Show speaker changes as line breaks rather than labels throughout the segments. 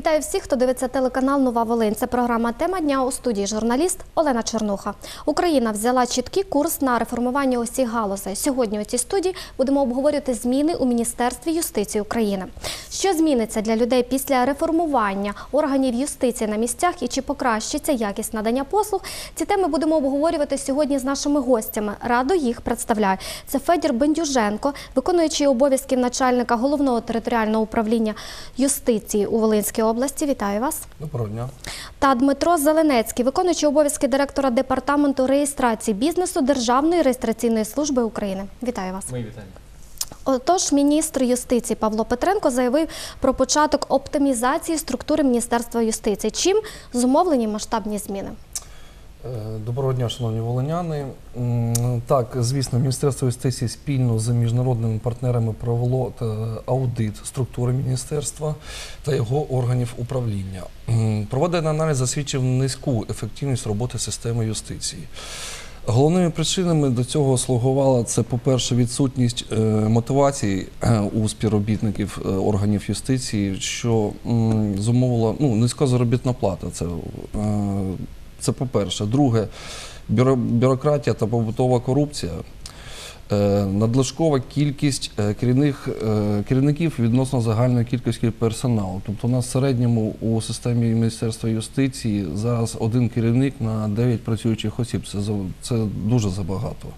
Вітаю всіх, хто дивиться телеканал Нова Волинь. Це програма Тема дня у студії журналіст Олена Чернуха. Україна взяла чіткий курс на реформування усіх галузей. Сьогодні у цій студії будемо обговорювати зміни у Міністерстві юстиції України. Що зміниться для людей після реформування органів юстиції на місцях і чи покращиться якість надання послуг? Ці теми будемо обговорювати сьогодні з нашими гостями. Радо їх представляю. Це Федір Бендюженко, виконуючий обов'язків начальника головного територіального управління юстиції у Волинській області. Вітаю вас.
Доброго дня.
Та Дмитро Зеленецький, виконуючий обов'язки директора департаменту реєстрації бізнесу Державної реєстраційної служби України. Вітаю вас.
Мої вітання.
Отож, міністр юстиції Павло Петренко заявив про початок оптимізації структури Міністерства юстиції. Чим зумовлені масштабні зміни?
Е, Доброго дня, шановні волиняни. М, Так, звісно, Міністерство юстиції спільно з міжнародними партнерами провело е, аудит структури міністерства та його органів управління. Проведений аналіз засвідчив низьку ефективність роботи системи юстиції. Головними причинами до цього слугувала це, по-перше, відсутність е, мотивації у співробітників органів юстиції, що зумовила ну, низька заробітна плата. Це, це по-перше. Друге, бюро, бюрократія та побутова корупція. Е, Надлишкова кількість е, керівних е, керівників відносно загальної кількості персоналу. Тобто, у нас в середньому у системі Міністерства юстиції зараз один керівник на 9 працюючих осіб. Це це дуже забагато.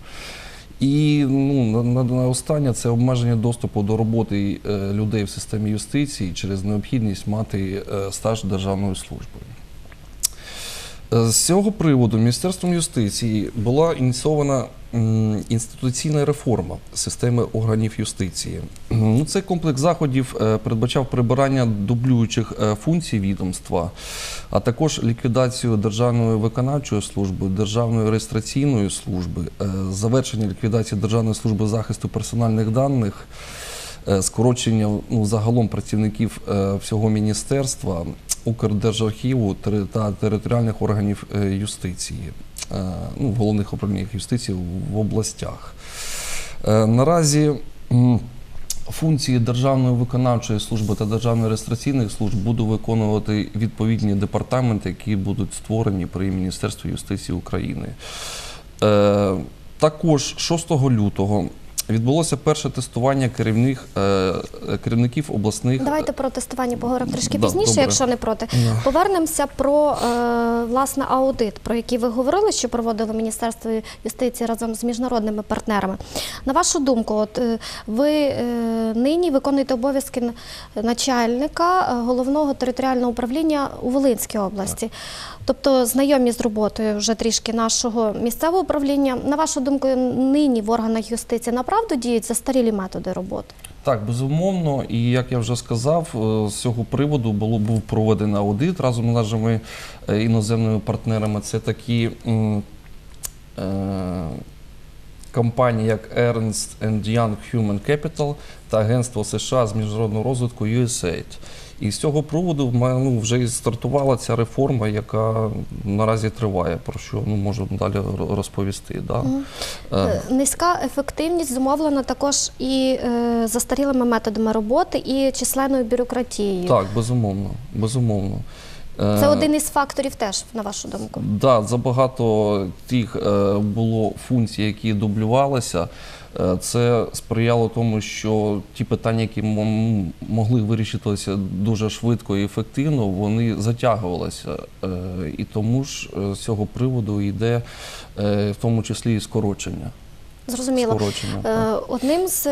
І ну, на, на, останнє це обмеження доступу до роботи людей в системі юстиції через необхідність мати стаж державної служби. Е, З цього приводу Міністерством юстиції була ініційована інституційна реформа системи органів юстиції. Ну, Цей комплекс заходів е, передбачав прибирання дублюючих е, функцій відомства, а також ліквідацію Державної виконавчої служби, Державної реєстраційної служби, завершення ліквідації Державної служби захисту персональних даних. Скорочення ну, загалом працівників всього міністерства, Укрдержархіву та територіальних органів е, юстиції, е, ну, в головних управліннях юстиції в областях. Е, Наразі функції Державної виконавчої служби та Державної реєстраційних служб будуть виконувати відповідні департаменти, які будуть створені при Міністерстві юстиції України. Також 6 лютого відбулося перше тестування керівних, е, керівників обласних
Давайте про тестування поговоримо трішки
Да,
пізніше,
добре.
якщо не проти.
Да.
Повернемося про е, власне аудит, про який ви говорили, що проводило Міністерство юстиції разом з міжнародними партнерами. На вашу думку, от е, ви е, нині виконуєте обов'язки начальника е, головного територіального управління у Волинській області. Тобто знайомі з роботою вже трішки нашого місцевого управління. На вашу думку, нині в органах юстиції направду діють застарілі методи роботи?
Так, безумовно, і як я вже сказав, е, з цього приводу було був проведений аудит разом з нашими е, іноземними партнерами. Це такі е, компанії, як Ernst Young Human Capital та Агентство США з міжнародного розвитку USAID. І з цього приводу в мене, ну, вже і стартувала ця реформа, яка наразі триває, про що ну, можу далі розповісти. Да? Е,
Е, Низька ефективність зумовлена також і е, застарілими методами роботи, і численною бюрократією.
Так, безумовно, безумовно. Е,
Це один із факторів теж, на вашу думку.
Да, забагато тих було функцій, які дублювалися. Е, Це сприяло тому, що ті питання, які могли вирішитися дуже швидко і ефективно, вони затягувалися. Е, І тому ж е, з цього приводу йде в тому числі і скорочення.
Зрозуміло.
скорочення.
Одним з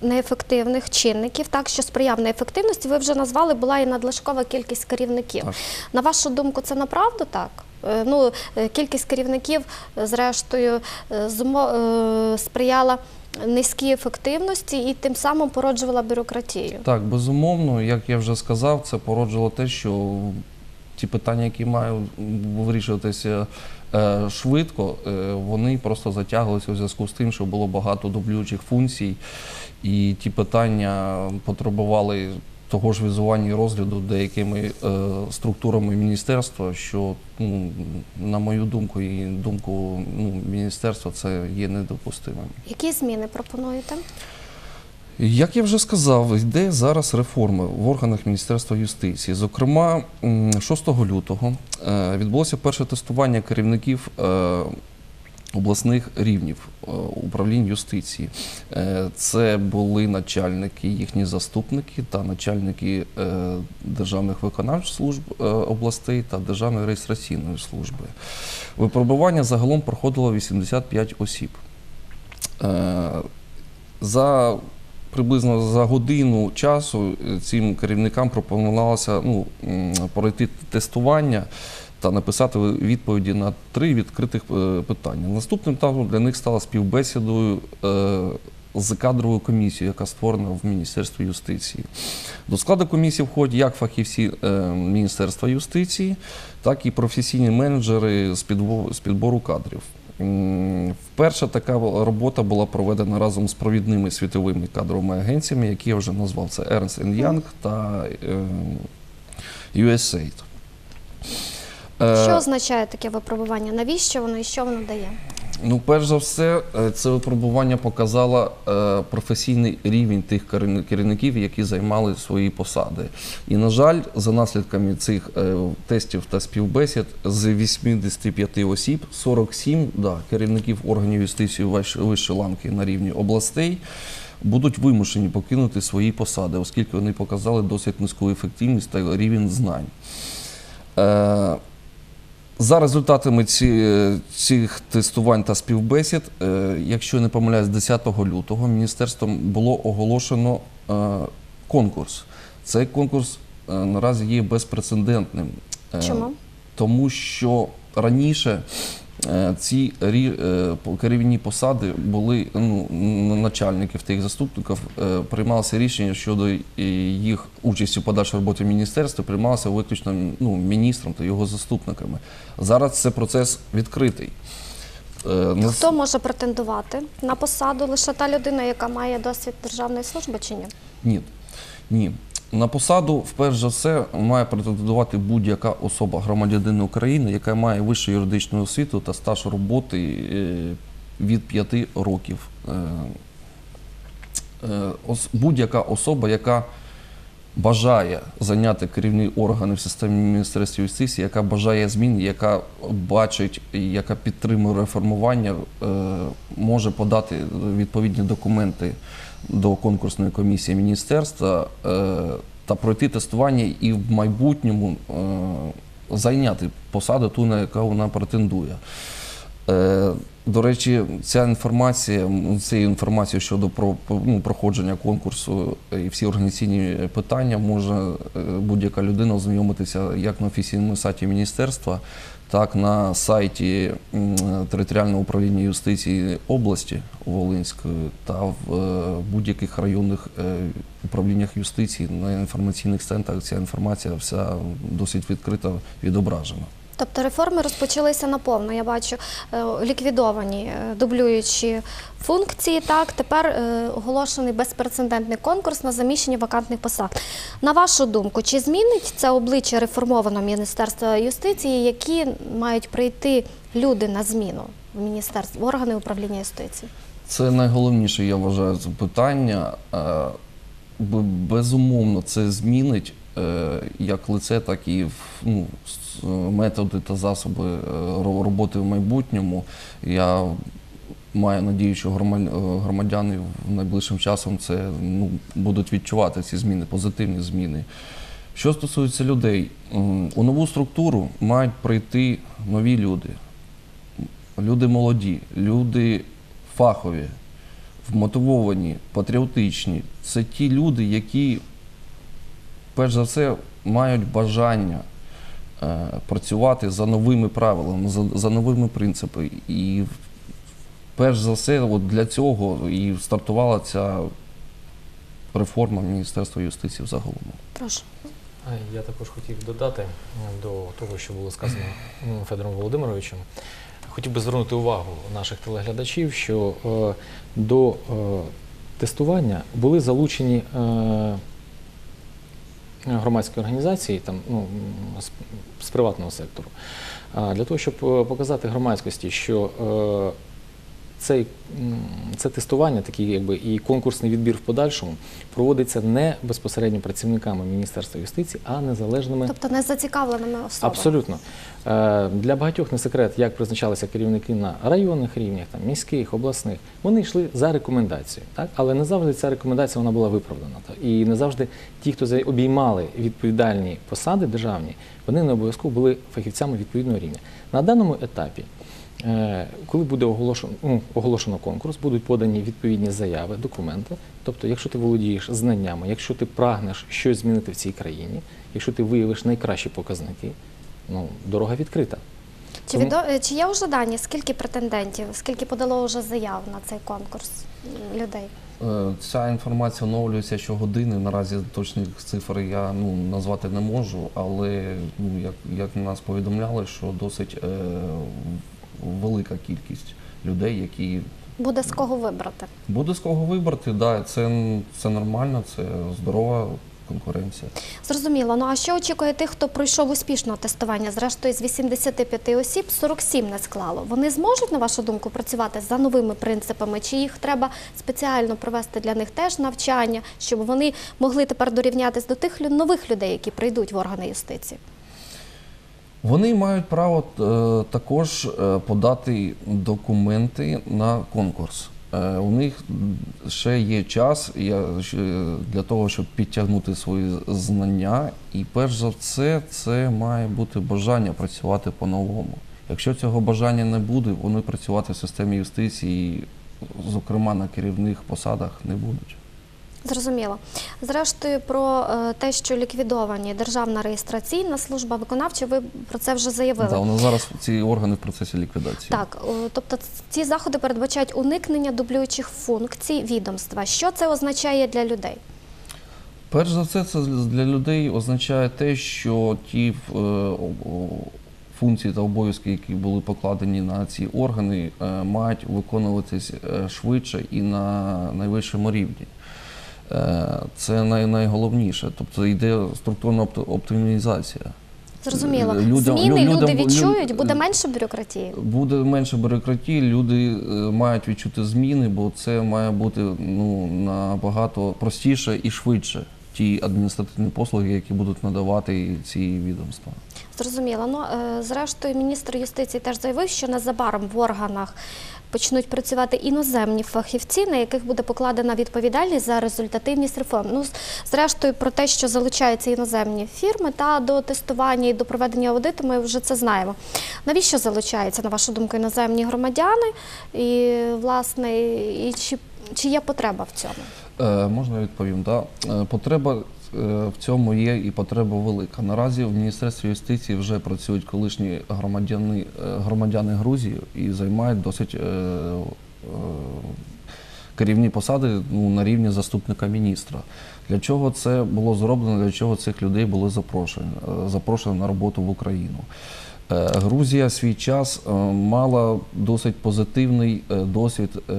неефективних чинників, так що сприяв неефективності, ви вже назвали, була і надлишкова кількість керівників.
Так.
На вашу думку, це направду так? Е, Ну, е, кількість керівників, е, зрештою, сприяла низькій ефективності і тим самим породжувала бюрократію.
Так, безумовно, як я вже сказав, це породжувало те, що ті питання, які мають вирішуватися швидко, вони просто затягувалися у зв'язку з тим, що було багато дублюючих функцій, і ті питання потребували того ж візування і розгляду деякими е, структурами міністерства, що, ну, на мою думку і думку ну, міністерства, це є недопустимим.
Які зміни пропонуєте?
Як я вже сказав, йде зараз реформа в органах Міністерства юстиції. Зокрема, 6 лютого е, відбулося перше тестування керівників е, обласних рівнів е, управлінь юстиції. Е, Це були начальники, їхні заступники та начальники е, державних виконавчих служб областей та державної реєстраційної служби. Випробування загалом проходило 85 осіб. За приблизно за годину часу цим керівникам пропонувалося ну, пройти тестування та написати відповіді на три відкритих е, питання. Наступним етапом для них стала співбесідою е, з кадровою комісією, яка створена в Міністерстві юстиції. До складу комісії входять як фахівці е, Міністерства юстиції, так і професійні менеджери з підбору кадрів. Вперше така робота була проведена разом з провідними світовими кадровими агенціями, які я вже назвав. Це Ernst Young та е, USAID. Е,
Що означає таке випробування? Навіщо воно і що воно дає?
Ну, перш за все, е, це випробування показало е, професійний рівень тих керівників, які займали свої посади. І, на жаль, за наслідками цих тестів та співбесід з 85 осіб 47 да, керівників органів юстиції вищ- вищої ланки на рівні областей будуть вимушені покинути свої посади, оскільки вони показали досить низьку ефективність та рівень знань. Е, за результатами ці, цих тестувань та співбесід, е, якщо я не помиляюсь, 10 лютого міністерством було оголошено е, конкурс. Цей конкурс е, наразі є безпрецедентним. Е,
Чому?
Тому що раніше е, ці рі- е, керівні посади були ну, начальників та їх заступників, е, приймалося рішення щодо е, їх участі в подальшій роботі міністерства, приймалося виключно ну, міністром та його заступниками. Зараз це процес відкритий. Е,
Хто може претендувати на посаду? Лише та людина, яка має досвід державної служби чи ні?
Ні. Ні. На посаду, вперше за все, має претендувати будь-яка особа громадянина України, яка має вищу юридичну освіту та стаж роботи е, від 5 років. Е, е, Будь-яка особа, яка бажає зайняти керівні органи в системі Міністерства юстиції, яка бажає змін, яка бачить, яка підтримує реформування, може подати відповідні документи до конкурсної комісії міністерства е, та пройти тестування і в майбутньому е, зайняти посаду ту, на яку вона претендує. Е, До речі, ця інформація, цією інформацією щодо про, ну, проходження конкурсу і всі організаційні питання може будь-яка людина ознайомитися як на офіційному сайті міністерства, так на сайті територіального управління юстиції області Волинської та в е, будь-яких районних е, управліннях юстиції на інформаційних центрах. Ця інформація вся досить відкрито відображена.
Тобто реформи розпочалися наповно. Я бачу е, ліквідовані е, дублюючі функції. Так тепер е, оголошений безпрецедентний конкурс на заміщення вакантних посад. На вашу думку, чи змінить це обличчя реформованого міністерства юстиції, які мають прийти люди на зміну в міністерство в органи управління юстиції?
Це найголовніше, я вважаю, питання. Е, Безумовно, це змінить як лице, так і ну, методи та засоби е, роботи в майбутньому. Я маю надію, що е, громадяни в найближчим часом це ну, будуть відчувати ці зміни, позитивні зміни. Що стосується людей, у нову структуру мають прийти нові люди, люди молоді, люди фахові, вмотивовані, патріотичні. Це ті люди, які, перш за все, мають бажання працювати за новими правилами, за, за новими принципами. І перш за все, от для цього і стартувала ця реформа Міністерства юстиції загалом.
Прошу.
Я також хотів додати е, до того, що було сказано Федором Володимировичем. Хотів би звернути увагу наших телеглядачів, що е, до е, тестування були залучені е, громадські організації там, ну, з приватного сектору. Для того, щоб е, показати громадськості, що е, цей, це тестування, такий якби і конкурсний відбір в подальшому проводиться не безпосередньо працівниками Міністерства юстиції, а незалежними
Тобто не зацікавленими особами.
Абсолютно. Е, Для багатьох не секрет, як призначалися керівники на районних рівнях, там, міських, обласних. Вони йшли за рекомендацією, так? але не завжди ця рекомендація вона була виправдана. Так? І не завжди ті, хто обіймали відповідальні посади державні, вони не обов'язково були фахівцями відповідного рівня. На даному етапі, коли буде оголошено, ну, оголошено конкурс, будуть подані відповідні заяви, документи. Тобто, якщо ти володієш знаннями, якщо ти прагнеш щось змінити в цій країні, якщо ти виявиш найкращі показники, ну, дорога відкрита.
Чи,
Тому-
відо... е, чи є вже дані, скільки претендентів, скільки подало вже заяв на цей конкурс людей?
Е, Ця інформація оновлюється щогодини. Наразі точних цифр я ну, назвати не можу, але ну, як, як нас повідомляли, що досить е, велика кількість людей, які
Буде з кого вибрати?
буде з кого вибрати. Да, це, це нормально, це здорова конкуренція.
Зрозуміло. Ну а що очікує тих, хто пройшов успішно тестування? Зрештою, з 85 осіб 47 не склало. Вони зможуть, на вашу думку, працювати за новими принципами? Чи їх треба спеціально провести для них теж навчання, щоб вони могли тепер дорівнятись до тих нових людей, які прийдуть в органи юстиції?
Вони мають право е, також е, подати документи на конкурс. Е, у них ще є час для того, щоб підтягнути свої знання. І перш за все, це має бути бажання працювати по-новому. Якщо цього бажання не буде, вони працювати в системі юстиції, зокрема на керівних посадах, не будуть.
Зрозуміло. Зрештою, про е, те, що ліквідовані Державна реєстраційна служба виконавча, ви про це вже заявили.
Да, вони зараз ці органи в процесі ліквідації.
Так, тобто ці заходи передбачають уникнення дублюючих функцій відомства. Що це означає для людей?
Перш за все, це для людей означає те, що ті е, функції та обов'язки, які були покладені на ці органи, е, мають виконуватись швидше і на найвищому рівні. Е, Це най- найголовніше. Тобто йде структурна опт- оптимізація.
Зрозуміло,
Е, людям-
зміни
лю-
люди відчують,
лю-
буде менше бюрократії.
Буде менше бюрократії, люди е, мають відчути зміни, бо це має бути ну, набагато простіше і швидше. Ті адміністративні послуги, які будуть надавати ці відомства.
Зрозуміло. Ну е, зрештою, міністр юстиції теж заявив, що незабаром в органах почнуть працювати іноземні фахівці, на яких буде покладена відповідальність за результативність реформ. Ну, зрештою, про те, що залучаються іноземні фірми та до тестування і до проведення аудиту, ми вже це знаємо. Навіщо залучаються, на вашу думку, іноземні громадяни? І власне, і чи, чи є потреба в цьому?
Е, можна відповім? Да? Е, потреба в цьому є і потреба велика. Наразі в Міністерстві юстиції вже працюють колишні громадяни, е, громадяни Грузії і займають досить е, е, керівні посади ну, на рівні заступника міністра. Для чого це було зроблено? Для чого цих людей були запрошені, е, запрошені на роботу в Україну? Е, Грузія свій час е, мала досить позитивний е, досвід е,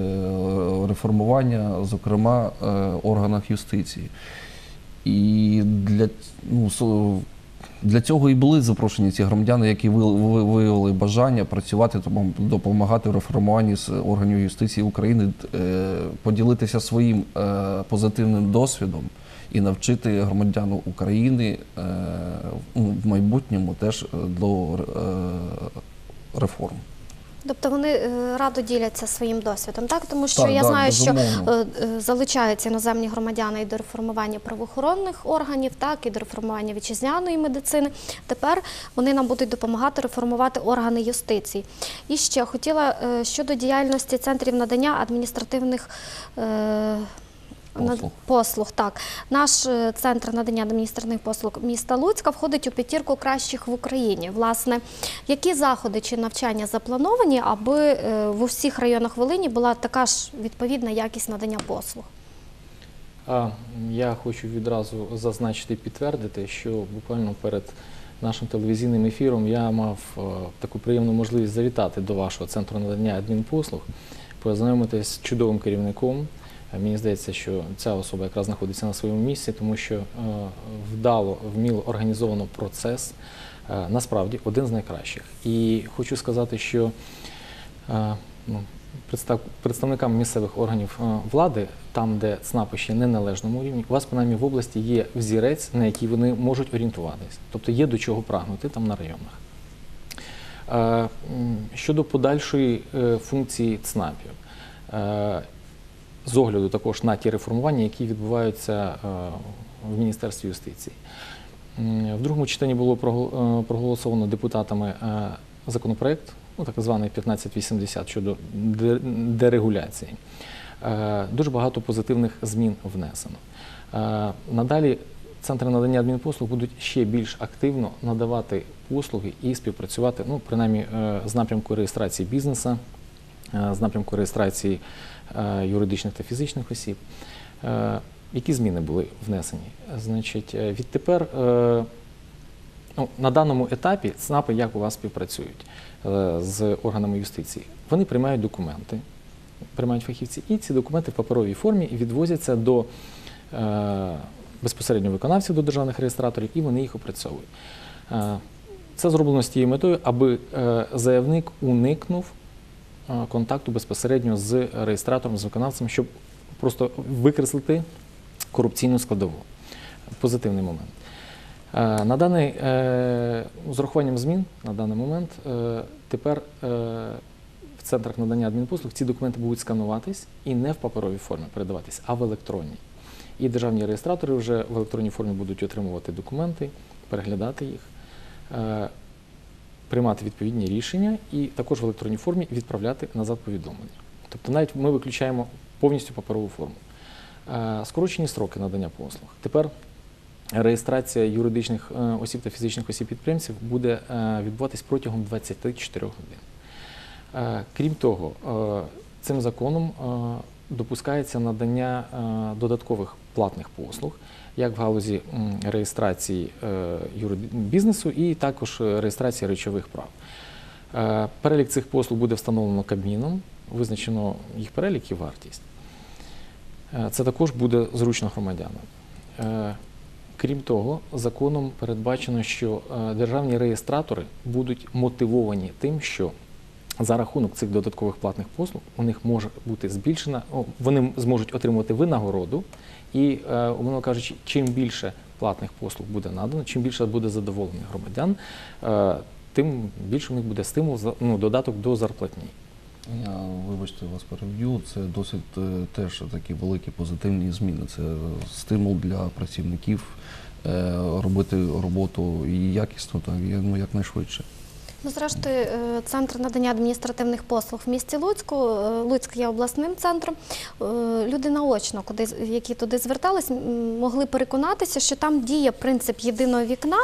реформування, зокрема е, органах юстиції. І для, ну, для цього і були запрошені ці громадяни, які ви- ви- виявили бажання працювати допомагати в реформуванні з органів юстиції України, е, поділитися своїм е, позитивним досвідом і навчити громадян України е, ну, в майбутньому теж до реформ.
Тобто вони е, радо діляться своїм досвідом, так тому що
Так,
я
так,
знаю, що
безумовно.
е, е, залучаються іноземні громадяни і до реформування правоохоронних органів, так і до реформування вітчизняної медицини. Тепер вони нам будуть допомагати реформувати органи юстиції. І ще хотіла щодо діяльності центрів надання адміністративних.
Послуг.
Послуг, так. Наш е, центр надання адміністративних послуг міста Луцька входить у п'ятірку кращих в Україні. Власне, які заходи чи навчання заплановані, аби е, в усіх районах Волині була така ж відповідна якість надання послуг?
А я хочу відразу зазначити і підтвердити, що буквально перед нашим телевізійним ефіром я мав е, таку приємну можливість завітати до вашого центру надання адмінпослуг, познайомитися з чудовим керівником. Мені здається, що ця особа якраз знаходиться на своєму місці, тому що е, вдало, вміло організовано процес. е, Насправді один з найкращих. І хочу сказати, що е, ну, представникам місцевих органів влади, там, де ЦНАПи ще не належному рівні, у вас принаймні в області є взірець, на який вони можуть орієнтуватись. Тобто є до чого прагнути там на районах. Щодо подальшої функції ЦНАПів, з огляду також на ті реформування, які відбуваються е, в Міністерстві юстиції. В другому читанні було е, проголосовано депутатами е, законопроект, ну, так званий 1580 щодо дерегуляції. Дуже багато позитивних змін внесено. Надалі центри надання адмінпослуг будуть ще більш активно надавати послуги і співпрацювати, ну, принаймні, з напрямку реєстрації бізнесу, з напрямку реєстрації юридичних та фізичних осіб. Е, Які зміни були внесені? Значить, е, відтепер е, ну, на даному етапі ЦНАПи як у вас співпрацюють е, з органами юстиції? Вони приймають документи, приймають фахівці, і ці документи в паперовій формі відвозяться до е, безпосередньо виконавців до державних реєстраторів, і вони їх опрацьовують. Е, Це зроблено з тією метою, аби е, заявник уникнув е, контакту безпосередньо з реєстратором, з виконавцем, щоб просто викреслити корупційну складову. Позитивний момент. Е, На даний, е, з урахуванням змін на даний момент е, тепер е, в центрах надання адмінпослуг ці документи будуть скануватись і не в паперовій формі передаватись, а в електронній. І державні реєстратори вже в електронній формі будуть отримувати документи, переглядати їх, е, приймати відповідні рішення і також в електронній формі відправляти назад повідомлення. Тобто навіть ми виключаємо повністю паперову форму. Е, Скорочені строки надання послуг. Тепер реєстрація юридичних е, осіб та фізичних осіб підприємців буде е, відбуватись протягом 24 годин. Крім того, цим законом допускається надання додаткових платних послуг, як в галузі реєстрації е, бізнесу і також е, реєстрації речових прав. Е, Перелік цих послуг буде встановлено Кабміном, визначено їх перелік і вартість. Це також буде зручно громадянам. Крім того, законом передбачено, що державні реєстратори будуть мотивовані тим, що за рахунок цих додаткових платних послуг у них може бути збільшена, вони зможуть отримувати винагороду, і, е, умовно кажучи, чим більше платних послуг буде надано, чим більше буде задоволених громадян, е, тим більше у них буде стимул ну, додаток до зарплатні.
Я, вибачте, вас переб'ю. Це досить е, теж такі великі позитивні зміни. Це стимул для працівників робити роботу і якісно, так, ну, якнайшвидше.
Ну, зрештою, е, центр надання адміністративних послуг в місті Луцьку. е, Луцьк є обласним центром. Е, Люди наочно, куди, які туди звертались, могли переконатися, що там діє принцип єдиного вікна,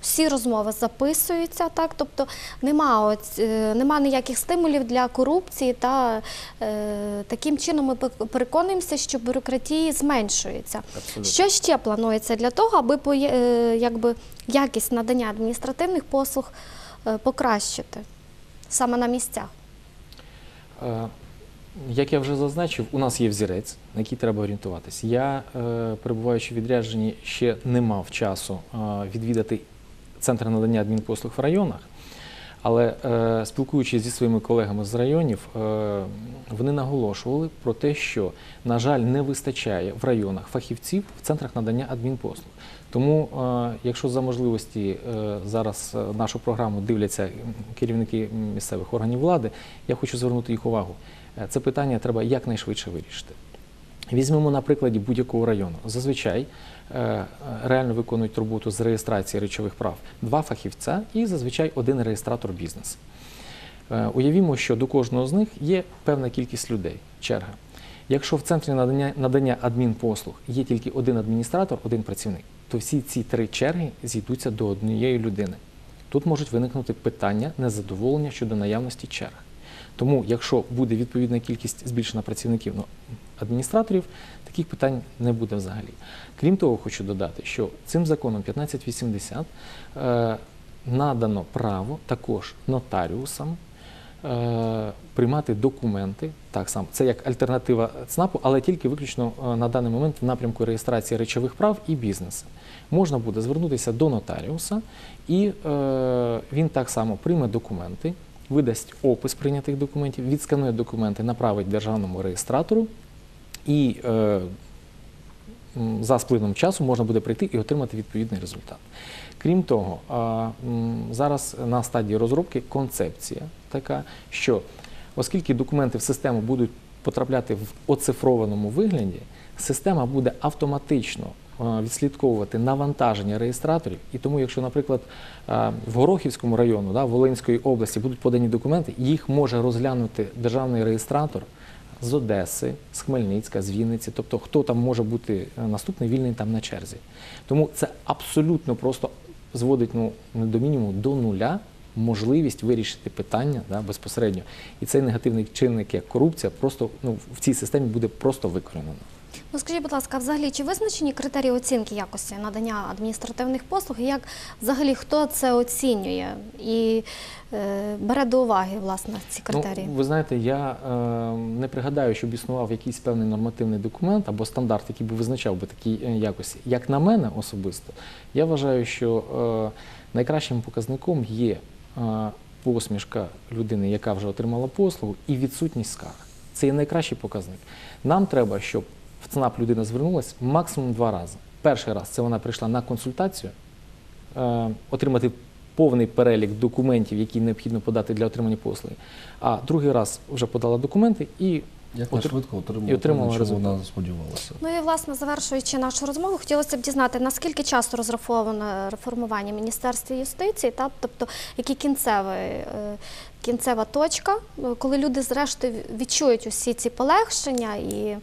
всі розмови записуються, так, тобто нема, оць, нема ніяких стимулів для корупції, та е, таким чином ми пе- переконуємося, що бюрократія зменшується.
Абсолютно.
Що ще планується для того, аби якби, якість надання адміністративних послуг покращити саме на місцях?
Е, Як я вже зазначив, у нас є взірець, на який треба орієнтуватись. Я, е, перебуваючи в відрядженні, ще не мав часу е, відвідати центр надання адмінпослуг в районах. Але е, спілкуючись зі своїми колегами з районів, е, вони наголошували про те, що, на жаль, не вистачає в районах фахівців в центрах надання адмінпослуг. Тому, е, якщо за можливості е, зараз е, нашу програму дивляться керівники місцевих органів влади, я хочу звернути їх увагу. Е, Це питання треба якнайшвидше вирішити. Візьмемо на прикладі будь-якого району. Зазвичай е, реально виконують роботу з реєстрації речових прав два фахівця і зазвичай один реєстратор бізнесу. Е, Уявімо, що до кожного з них є певна кількість людей, черга. Якщо в центрі надання, надання адмінпослуг є тільки один адміністратор, один працівник, то всі ці три черги зійдуться до однієї людини. Тут можуть виникнути питання незадоволення щодо наявності черг. Тому, якщо буде відповідна кількість збільшена працівників, ну, адміністраторів, таких питань не буде взагалі. Крім того, хочу додати, що цим законом 1580 е, надано право також нотаріусам е, приймати документи, так само, це як альтернатива ЦНАПу, але тільки виключно е, на даний момент в напрямку реєстрації речових прав і бізнесу. Можна буде звернутися до нотаріуса, і він так само прийме документи видасть опис прийнятих документів, відсканує документи, направить державному реєстратору і е, за сплином часу можна буде прийти і отримати відповідний результат. Крім того, зараз на стадії розробки концепція така, що оскільки документи в систему будуть потрапляти в оцифрованому вигляді, система буде автоматично відслідковувати навантаження реєстраторів. І тому, якщо, наприклад, в Горохівському району да, Волинської області будуть подані документи, їх може розглянути державний реєстратор з Одеси, з Хмельницька, з Вінниці, тобто хто там може бути е, наступний вільний там на черзі. Тому це абсолютно просто зводить ну, до мінімуму до нуля можливість вирішити питання да, безпосередньо. І цей негативний чинник, як корупція, просто ну, в цій системі буде просто викорінено.
Ну скажіть, будь ласка, взагалі чи визначені критерії оцінки якості надання адміністративних послуг? І як взагалі хто це оцінює і е, бере до уваги власне ці критерії?
Ну, ви знаєте, я е, не пригадаю, щоб існував якийсь певний нормативний документ або стандарт, який би визначав би такі е, якості. Як на мене особисто, я вважаю, що е, найкращим показником є е, посмішка людини, яка вже отримала послугу, і відсутність скарг. Це є найкращий показник. Нам треба, щоб в ЦНАП людина звернулася максимум два рази. Перший раз це вона прийшла на консультацію, е, отримати повний перелік документів, які необхідно подати для отримання послуги. А другий раз вже подала документи і
Як
Отр-
швидко отримала,
і отримала
те, на вона сподівалася.
Ну і власне завершуючи нашу розмову, хотілося б дізнати, наскільки часто розраховано реформування в Міністерстві юстиції, та тобто які кінцеві, е, кінцева точка, коли люди зрештою відчують усі ці полегшення і.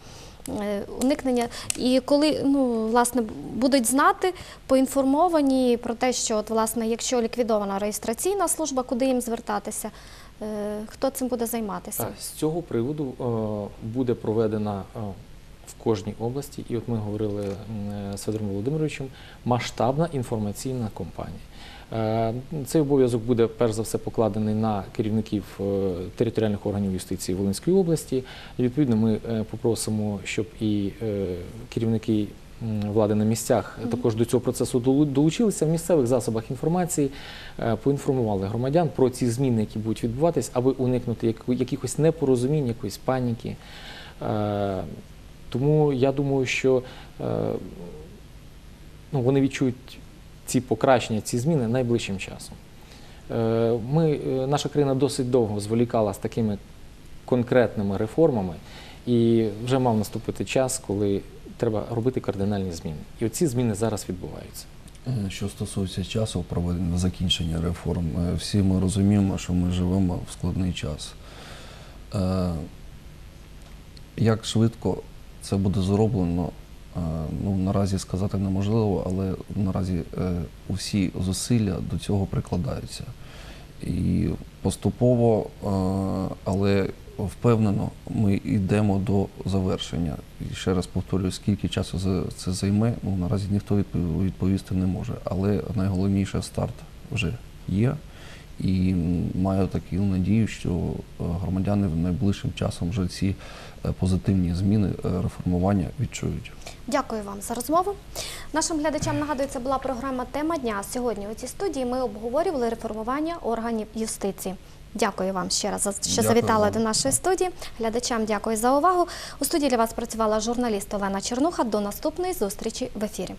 Е, Уникнення, і коли ну власне будуть знати, поінформовані про те, що от власне, якщо ліквідована реєстраційна служба, куди їм звертатися, е, хто цим буде займатися?
З цього приводу е, буде проведена в кожній області, і от ми говорили з Федором Володимировичем, масштабна інформаційна кампанія. Е, Цей обов'язок буде перш за все покладений на керівників е, територіальних органів юстиції Волинської області. І відповідно ми е, попросимо, щоб і керівники влади на місцях також до цього процесу долучилися в місцевих засобах інформації, поінформували громадян про ці зміни, які будуть відбуватись, аби уникнути якихось непорозумінь, якоїсь паніки. Тому я думаю, що ну, вони відчують ці покращення, ці зміни найближчим часом. Е, Ми, е, наша країна досить довго зволікала з такими конкретними реформами, і вже мав наступити час, коли треба робити кардинальні зміни. І оці зміни зараз відбуваються.
Е, Що стосується часу проведення закінчення реформ, всі ми розуміємо, що ми живемо в складний час. Як швидко це буде зроблено, ну, наразі сказати неможливо, але наразі е, усі зусилля до цього прикладаються. І поступово, е, але впевнено, ми йдемо до завершення. І ще раз повторюю, скільки часу це займе, ну наразі ніхто відповісти не може. Але найголовніше старт вже є. І маю таку надію, що е, громадяни найближчим часом вже ці е, позитивні зміни е, реформування відчують.
Дякую вам за розмову. Нашим глядачам нагадую, це була програма Тема дня. Сьогодні у цій студії ми обговорювали реформування органів юстиції. Дякую вам ще раз, що
Дякую
завітали
вам.
до нашої студії. Глядачам дякую за увагу. У студії для вас працювала журналіст Олена Чернуха. До наступної зустрічі в ефірі.